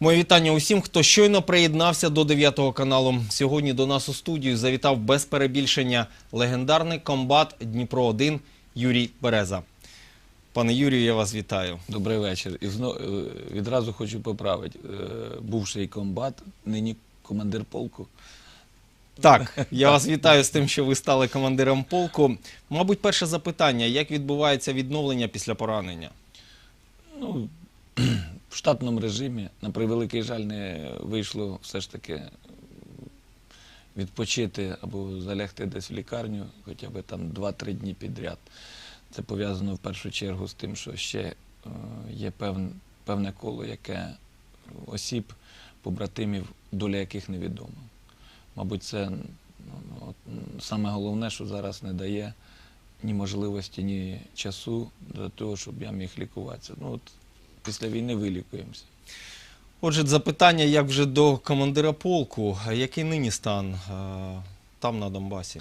Моє вітання усім, хто щойно приєднався до 9 каналу. Сьогодні до нас у студію завітав без перебільшення легендарний комбат Дніпро 1 Юрій Береза. Пане Юрію, я вас вітаю. Добрий вечір. І е, відразу хочу поправити. Е, Бувший комбат, нині командир полку. Так, я вас вітаю з тим, що ви стали командиром полку. Мабуть, перше запитання: як відбувається відновлення після поранення? Ну, в штатному режимі, на превеликий жаль, не вийшло все ж таки відпочити або залягти десь в лікарню, хоча б там 2-3 дні підряд. Це пов'язано в першу чергу з тим, що ще е, є певне, коло, яке осіб, побратимів, доля яких невідома. Мабуть, це ну, саме головне, що зараз не дає ні можливості, ні часу для того, щоб я міг лікуватися. Ну, от, після війни вилікуємося. Отже, запитання як вже до командира полку. Який нині стан е, там на Донбасі?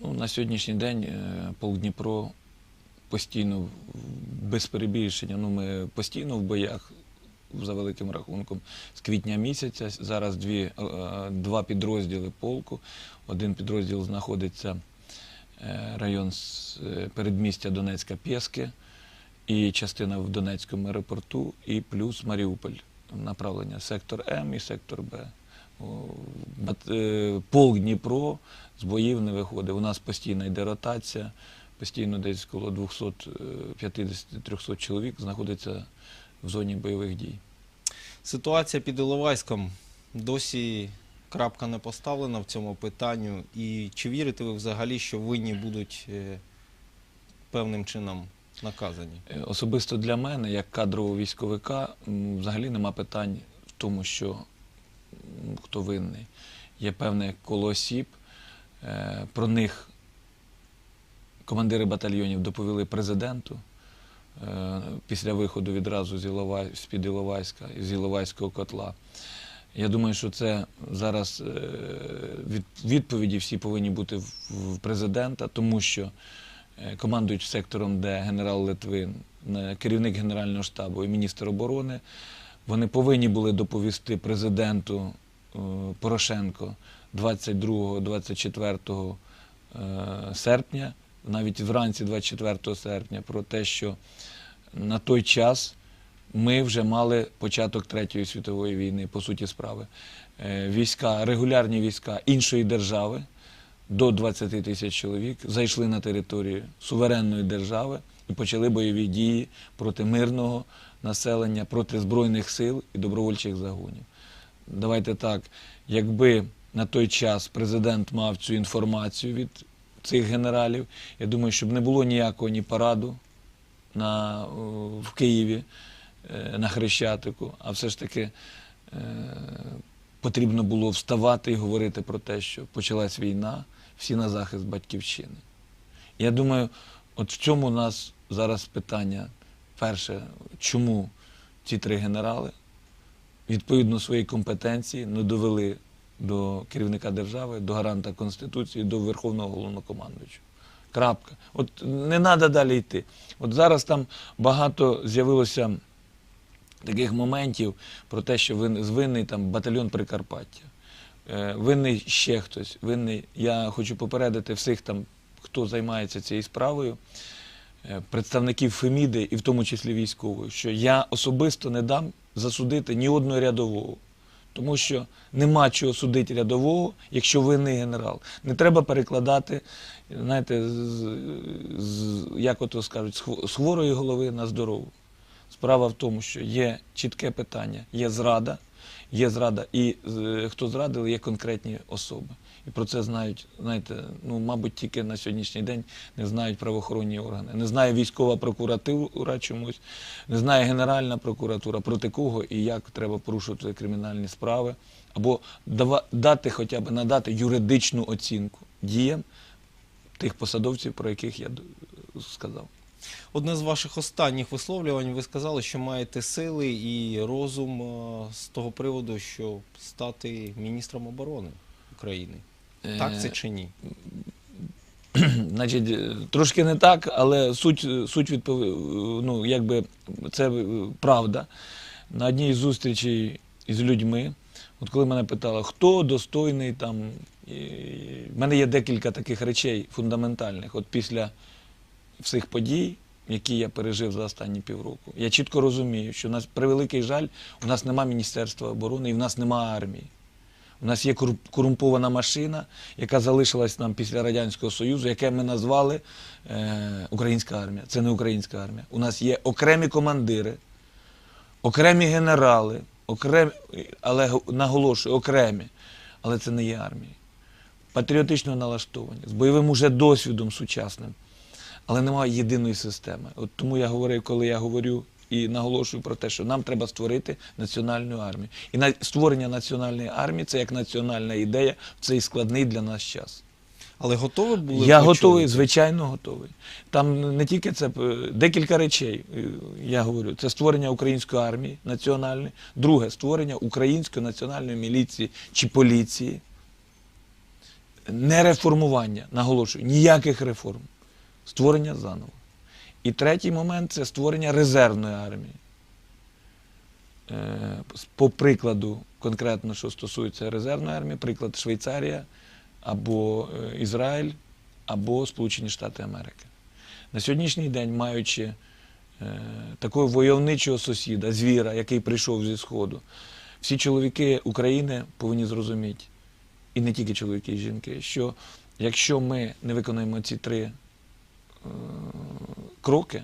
Ну, на сьогоднішній день е, полк Дніпро постійно, без перебільшення, ну, ми постійно в боях, за великим рахунком, з квітня місяця. Зараз дві, е, два підрозділи полку. Один підрозділ знаходиться е, район е, передмістя Донецька Пєски і частина в Донецькому аеропорту, і плюс Маріуполь. Направлення сектор М і сектор Б. Е, Полк Дніпро з боїв не виходить. У нас постійно йде ротація, постійно десь коло 250-300 чоловік знаходиться в зоні бойових дій. Ситуація під Іловайськом досі крапка не поставлена в цьому питанню. І чи вірите ви взагалі, що винні будуть е, певним чином наказані? Е, Особисто для мене, як кадрового військовика, взагалі нема питань в тому, що хто винний. Є певне коло осіб, е, про них командири батальйонів доповіли президенту е, після виходу відразу з з-під Іловайська, з Іловайського котла. Я думаю, що це зараз від, відповіді всі повинні бути в президента, тому що е, командуючи сектором, де генерал Литвин, е, керівник Генерального штабу і міністр оборони, вони повинні були доповісти президенту е, Порошенко 22-24 е, серпня, навіть вранці 24 серпня, про те, що на той час ми вже мали початок Третьої світової війни, по суті справи. Війська, регулярні війська іншої держави до 20 тисяч чоловік зайшли на територію суверенної держави і почали бойові дії проти мирного населення, проти Збройних сил і добровольчих загонів. Давайте так, якби на той час президент мав цю інформацію від цих генералів, я думаю, щоб не було ніякого ні параду на, в Києві е, на Хрещатику, а все ж таки е, потрібно було вставати і говорити про те, що почалась війна, всі на захист батьківщини. Я думаю, от в чому у нас зараз питання перше, чому ці три генерали відповідно своїй компетенції не довели до керівника держави, до гаранта Конституції, до Верховного головнокомандуючого. Крапка. От не треба далі йти. От зараз там багато з'явилося таких моментів про те, що вин, винний там батальйон Прикарпаття, е, винний ще хтось, винний. Я хочу попередити всіх там, хто займається цією справою, е, представників Феміди і в тому числі військової, що я особисто не дам засудити ні одного рядового. Тому що нема чого судити рядового, якщо винний генерал. Не треба перекладати, знаєте, з, з, як ото скажуть, з хворої голови на здорову. Справа в тому, що є чітке питання, є зрада, є зрада, і е, хто зрадили, є конкретні особи. І про це знають, знаєте, ну, мабуть, тільки на сьогоднішній день не знають правоохоронні органи. Не знає військова прокуратура чомусь, не знає Генеральна прокуратура, проти кого і як треба порушувати кримінальні справи, або дати хоча б надати юридичну оцінку діям тих посадовців, про яких я сказав. Одне з ваших останніх висловлювань ви сказали, що маєте сили і розум е, з того приводу, щоб стати міністром оборони України. Так це Е, чи ні? Значить, е, трошки не так, але суть, суть відпов... ну, якби це е, правда. На одній з зустрічей із людьми. От коли мене питали, хто достойний там. І... В мене є декілька таких речей фундаментальних. От після всіх подій, які я пережив за останні півроку, я чітко розумію, що у нас превеликий жаль, у нас нема Міністерства оборони і в нас нема армії. У нас є корумпована машина, яка залишилась нам після Радянського Союзу, яке ми назвали е, Українська армія. Це не українська армія. У нас є окремі командири, окремі генерали, окремі, але наголошую, окремі. Але це не є армія. Патріотично налаштовані, з бойовим уже досвідом сучасним. Але немає єдиної системи. От тому я говорив, коли я говорю і наголошую про те, що нам треба створити національну армію. І на створення національної армії це як національна ідея в цей складний для нас час. Але готові були Я готовий, звичайно, готовий. Там не тільки це е, декілька речей. е, Я говорю, це створення української армії національної, друге створення української національної міліції чи поліції. Не реформування, наголошую, ніяких реформ. Створення заново. І третій момент це створення резервної армії. Е, По прикладу, конкретно, що стосується резервної армії, приклад Швейцарія або е, Ізраїль, або Сполучені Штати Америки. На сьогоднішній день, маючи е, такого войовничого сусіда, звіра, який прийшов зі Сходу, всі чоловіки України повинні зрозуміти, і не тільки чоловіки і жінки, що якщо ми не виконаємо ці три кроки,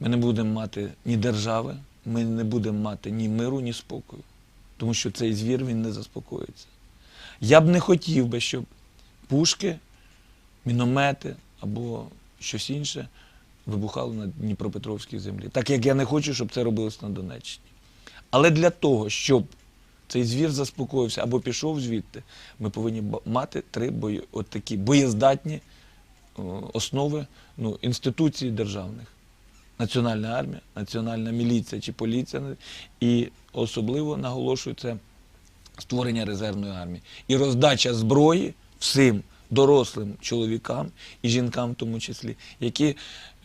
ми не будемо мати ні держави, ми не будемо мати ні миру, ні спокою. Тому що цей звір він не заспокоїться. Я б не хотів би, щоб пушки, міномети або щось інше вибухало на Дніпропетровській землі. Так як я не хочу, щоб це робилось на Донеччині. Але для того, щоб цей звір заспокоївся або пішов звідти, ми повинні мати три бої, от такі боєздатні основи ну, інституцій державних. Національна армія, національна міліція чи поліція. І особливо наголошую це створення резервної армії і роздача зброї всім дорослим чоловікам і жінкам, в тому числі, які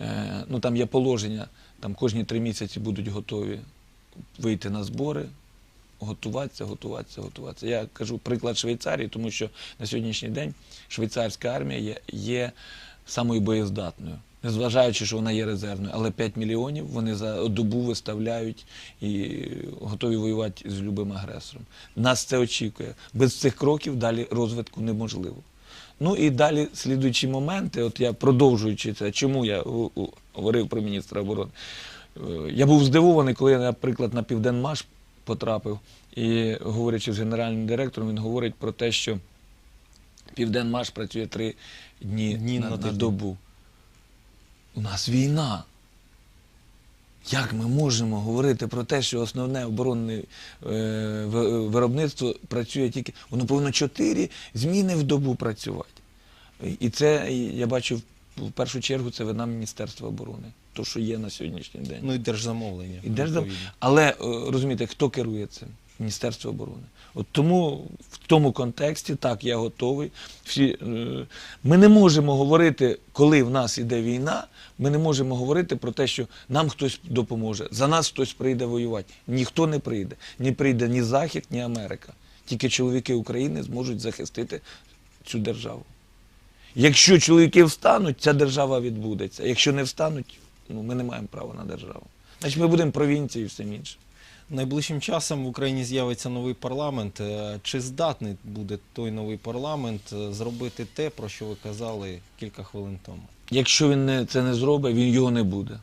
е, ну там є положення, там кожні три місяці будуть готові вийти на збори. Готуватися, готуватися, готуватися. Я кажу приклад Швейцарії, тому що на сьогоднішній день швейцарська армія є, є самою боєздатною, незважаючи, що вона є резервною, але 5 мільйонів вони за добу виставляють і готові воювати з любим агресором. Нас це очікує. Без цих кроків далі розвитку неможливо. Ну і далі слідуючі моменти, от я продовжуючи це, чому я говорив про міністра оборони. Е, Я був здивований, коли наприклад, на Південмаш потрапив, і говорячи з генеральним директором, він говорить про те, що Південмаш працює три дні, Дні на, на на добу. У нас війна. Як ми можемо говорити про те, що основне оборонне е, виробництво працює тільки. Воно повинно чотири зміни в добу працювати. І це я бачу в першу чергу це вина Міністерства оборони, то, що є на сьогоднішній день. Ну і держзамовлення. І держзам... Але е, розумієте, хто керує цим? Міністерство оборони. От тому в тому контексті так я готовий. Всі, е, ми не можемо говорити, коли в нас іде війна, ми не можемо говорити про те, що нам хтось допоможе, за нас хтось прийде воювати. Ніхто не прийде. Ні прийде ні Захід, ні Америка. Тільки чоловіки України зможуть захистити цю державу. Якщо чоловіки встануть, ця держава відбудеться. Якщо не встануть, ну, ми не маємо права на державу. Значить, ми будемо провінцією і всім іншим. Найближчим часом в Україні з'явиться новий парламент. Е, Чи здатний буде той новий парламент е, зробити те, про що ви казали кілька хвилин тому? Якщо він не, це не зробить, він його не буде.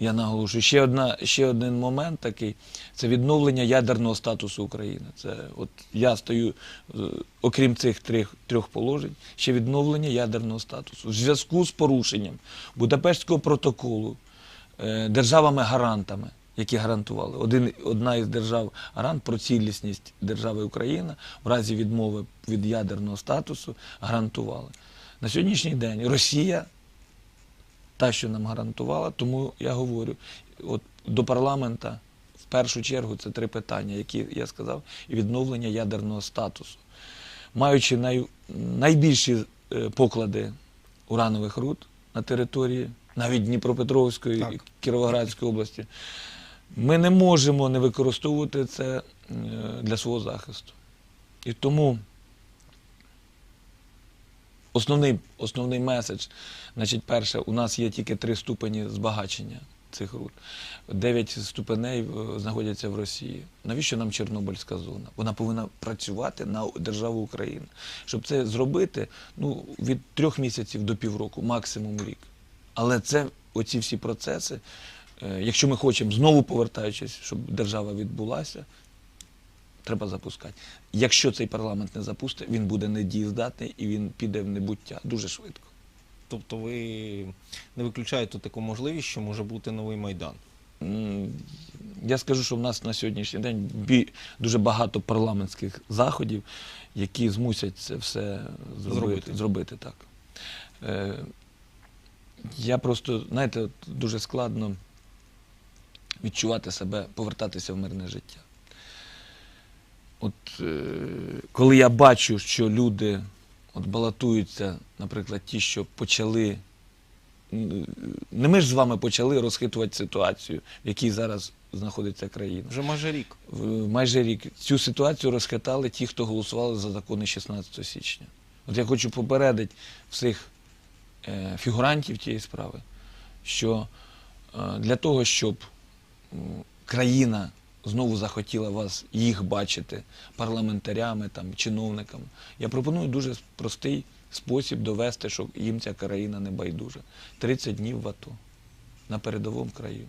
Я наголошую. Ще, одна, ще один момент такий це відновлення ядерного статусу України. Це от я стою, е, окрім цих трьох, трьох положень, ще відновлення ядерного статусу. В зв'язку з порушенням Будапештського протоколу е, державами-гарантами, які гарантували. Один, одна із держав гарант про цілісність держави Україна в разі відмови від ядерного статусу гарантували. На сьогоднішній день Росія та, що нам гарантувала, тому я говорю, от до парламента в першу чергу це три питання, які я сказав, і відновлення ядерного статусу. Маючи най, найбільші е, поклади уранових руд на території, навіть Дніпропетровської Так. і Кіровоградської області, Ми не можемо не використовувати це е, для свого захисту. І тому основний, основний меседж, значить, перше, у нас є тільки три ступені збагачення цих руд. Дев'ять ступеней е, знаходяться в Росії. Навіщо нам Чорнобильська зона? Вона повинна працювати на державу Україна. Щоб це зробити, ну, від трьох місяців до півроку, максимум рік. Але це оці всі процеси, е, якщо ми хочемо знову повертаючись, щоб держава відбулася, треба запускати. Якщо цей парламент не запустить, він буде недієздатний і він піде в небуття дуже швидко. Тобто ви не виключаєте таку можливість, що може бути новий майдан. Я скажу, що в нас на сьогоднішній день дуже багато парламентських заходів, які змусять це все зробити. Зробити. зробити так. Е, я просто, знаєте, дуже складно відчувати себе, повертатися в мирне життя. От е, коли я бачу, що люди от балотуються, наприклад, ті, що почали Не ми ж з вами почали розхитувати ситуацію, в якій зараз знаходиться країна. Вже майже рік. В- Майже рік цю ситуацію розхитали ті, хто голосували за закони 16 січня. От я хочу попередити всіх е, фігурантів тієї справи, що е, для того, щоб країна знову захотіла вас, їх бачити парламентарями, там, чиновниками, я пропоную дуже простий спосіб довести, що їм ця країна не байдужа. 30 днів в АТО на передовому краю.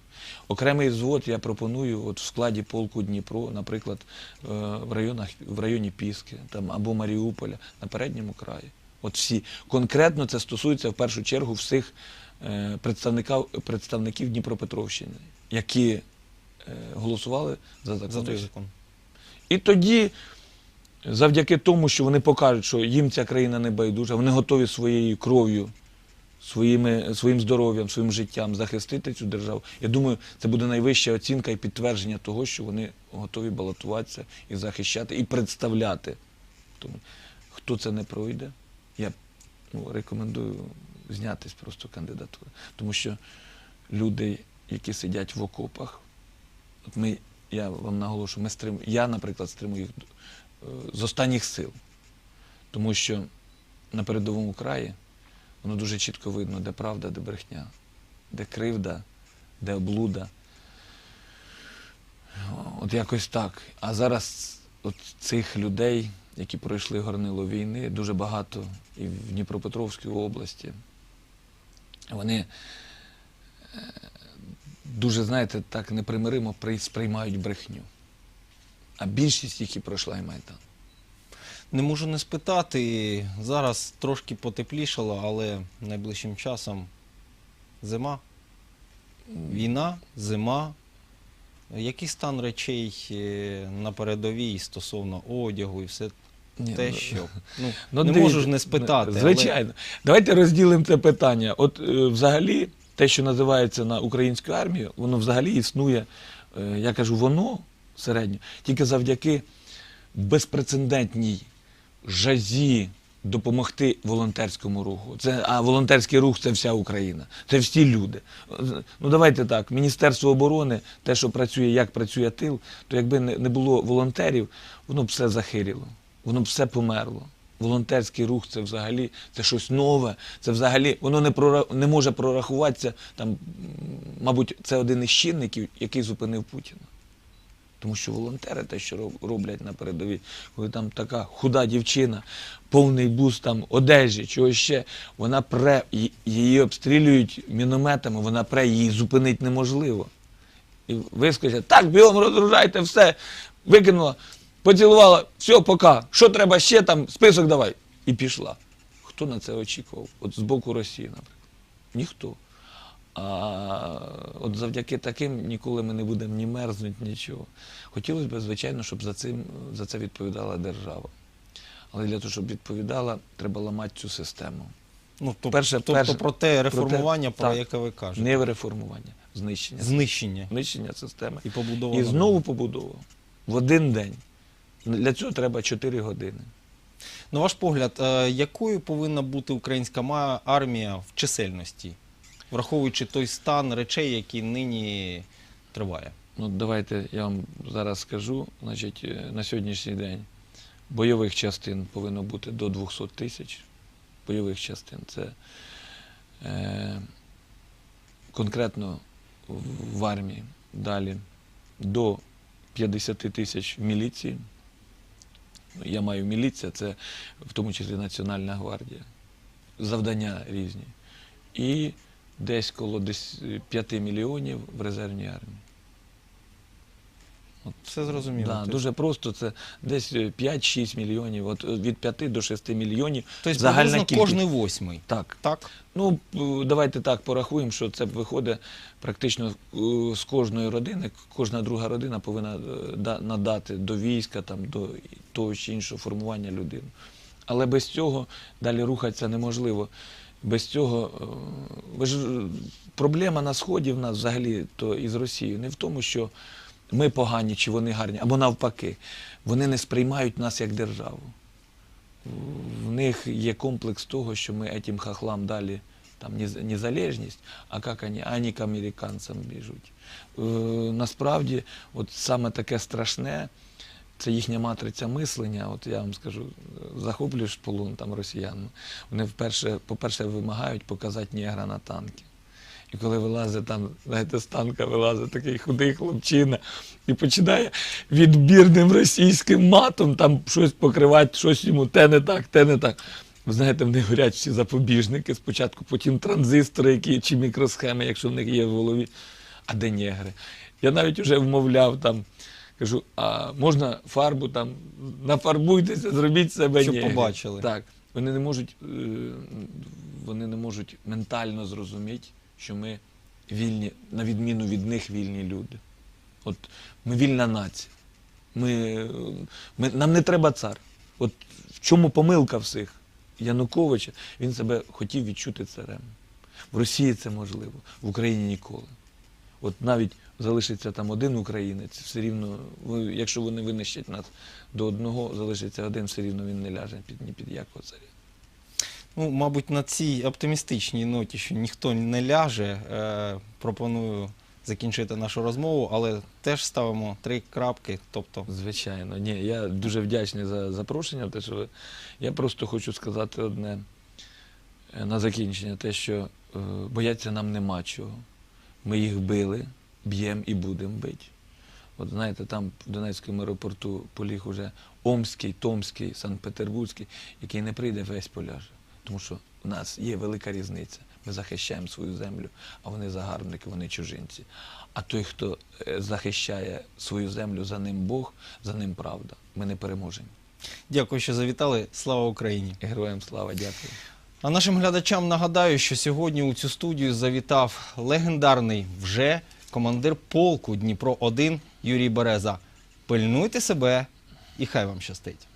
Окремий взвод я пропоную от в складі полку Дніпро, наприклад, е, в районах в районі Піски там, або Маріуполя на передньому краї. От всі конкретно це стосується в першу чергу всіх е, представників, представників Дніпропетровщини, які голосували за За закон. той закон. І тоді, завдяки тому, що вони покажуть, що їм ця країна не байдужа, вони готові своєю кров'ю, своїми, своїм здоров'ям, своїм життям захистити цю державу. Я думаю, це буде найвища оцінка і підтвердження того, що вони готові балотуватися і захищати, і представляти. Тому, хто це не пройде, я ну, рекомендую знятись просто кандидатури. Тому що люди, які сидять в окопах, ми, я вам наголошую, ми стрим, я, наприклад, стримую їх е, з останніх сил. Тому що на передовому краї воно дуже чітко видно, де правда, де брехня, де кривда, де облуда. От якось так. А зараз от цих людей, які пройшли горнило війни, дуже багато і в Дніпропетровській області. Вони е, дуже, знаєте, так непримиримо сприймають брехню. А більшість їх і пройшла і Майдан. Не можу не спитати. Зараз трошки потеплішало, але найближчим часом зима, війна, зима. Який стан речей е, на передовій стосовно одягу і все Ні, те, ну, що ну, Ну, не можу ж не спитати. але- Звичайно. Давайте розділимо це питання. От е, взагалі, те, що називається на українську армію, воно взагалі існує, е, я кажу, воно середньо, тільки завдяки безпрецедентній жазі допомогти волонтерському руху. Це, а волонтерський рух це вся Україна, це всі люди. Ну давайте так, Міністерство оборони, те, що працює, як працює тил, то якби не, було волонтерів, воно б все захиріло, воно б все померло. Волонтерський рух це взагалі це щось нове. Це взагалі воно не прора... не може прорахуватися. Там, мабуть, це один із чинників, який зупинив Путіна. Тому що волонтери те, що роблять на передовій, коли там така худа дівчина, повний бус там одежі, чого ще, вона пре, її обстрілюють мінометами, вона пре, її зупинити неможливо. І вискочить, так, бігом розгружайте все, викинула, поцілувала, все, пока. Що треба ще там, список давай. І пішла. Хто на це очікував? От з боку Росії, наприклад. Ніхто. А от завдяки таким ніколи ми не будемо ні мерзнути, нічого. Хотілося б, звичайно, щоб за, цим, за це відповідала держава. Але для того, щоб відповідала, треба ламати цю систему. Ну, то, Перше- тобто перше- про те реформування, про так. яке ви кажете. Не реформування, знищення. Знищення Знищення системи. і побудова. І знову побудова. В один день. Для цього треба 4 години. На ваш погляд, е, якою повинна бути українська армія в чисельності, враховуючи той стан речей, який нині триває? Ну, давайте я вам зараз скажу. Значить, е, на сьогоднішній день бойових частин повинно бути до 200 тисяч. Бойових частин. Це е, конкретно в- в армії. Далі до 50 тисяч в міліції. Я маю міліція, це в тому числі Національна гвардія. Завдання різні. І десь коло десь 5 мільйонів в резервній армії. Все зрозуміло. Да, дуже просто це десь е, 5-6 мільйонів. От е, від 5 до 6 мільйонів. Тобто загальна кількість. кожний восьмий. Так. Так? Ну, давайте так порахуємо, що це виходить практично е, з кожної родини, кожна друга родина повинна е, надати до війська, там, до того чи іншого формування людини. Але без цього далі рухатися неможливо. Без цього, е, ви ж, е, проблема на Сході в нас взагалі то із Росією не в тому, що ми погані чи вони гарні, або навпаки, вони не сприймають нас як державу в них є комплекс того, що ми этим хохлам дали там незалежність, а як вони, а вони к американцям біжуть. Е, насправді, от саме таке страшне, це їхня матриця мислення. От я вам скажу, захоплюєш полон там росіян. Вони вперше, по-перше, вимагають показати негра на танки. І коли вилазить там, знаєте, з танка вилазить такий худий хлопчина і починає відбірним російським матом там щось покривати, щось йому те не так, те не так. Ви знаєте, в них горять всі запобіжники спочатку, потім транзистори, які, чи мікросхеми, якщо в них є в голові. А де негри? Я навіть вже вмовляв там, кажу, а можна фарбу там, нафарбуйтеся, зробіть себе Щоб негри. побачили. Так. Вони не можуть, е, вони не можуть ментально зрозуміти, що ми вільні, на відміну від них вільні люди. От ми вільна нація. Ми, ми, нам не треба цар. От в чому помилка всіх? Януковича, він себе хотів відчути царем. В Росії це можливо, в Україні ніколи. От навіть залишиться там один українець, все рівно, якщо вони винищать нас до одного, залишиться один, все рівно він не ляже під ні під якого царя. Ну, мабуть, на цій оптимістичній ноті, що ніхто не ляже, е, пропоную закінчити нашу розмову, але теж ставимо три крапки. Тобто, Звичайно, ні, я дуже вдячний за запрошення. Те, що ви... Я просто хочу сказати одне е, на закінчення, те, що е, бояться нам нема чого. Ми їх били, б'ємо і будемо бити. От знаєте, там в Донецькому аеропорту поліг уже Омський, Томський, Санкт-Петербурзький, який не прийде весь поляже. Тому що в нас є велика різниця. Ми захищаємо свою землю, а вони загарбники, вони чужинці. А той, хто е, захищає свою землю, за ним Бог, за ним правда. Ми не переможемо. дякую, що завітали. Слава Україні! Героям слава, дякую. А нашим глядачам нагадаю, що сьогодні у цю студію завітав легендарний вже командир полку Дніпро 1 Юрій Береза. Пильнуйте себе і хай вам щастить.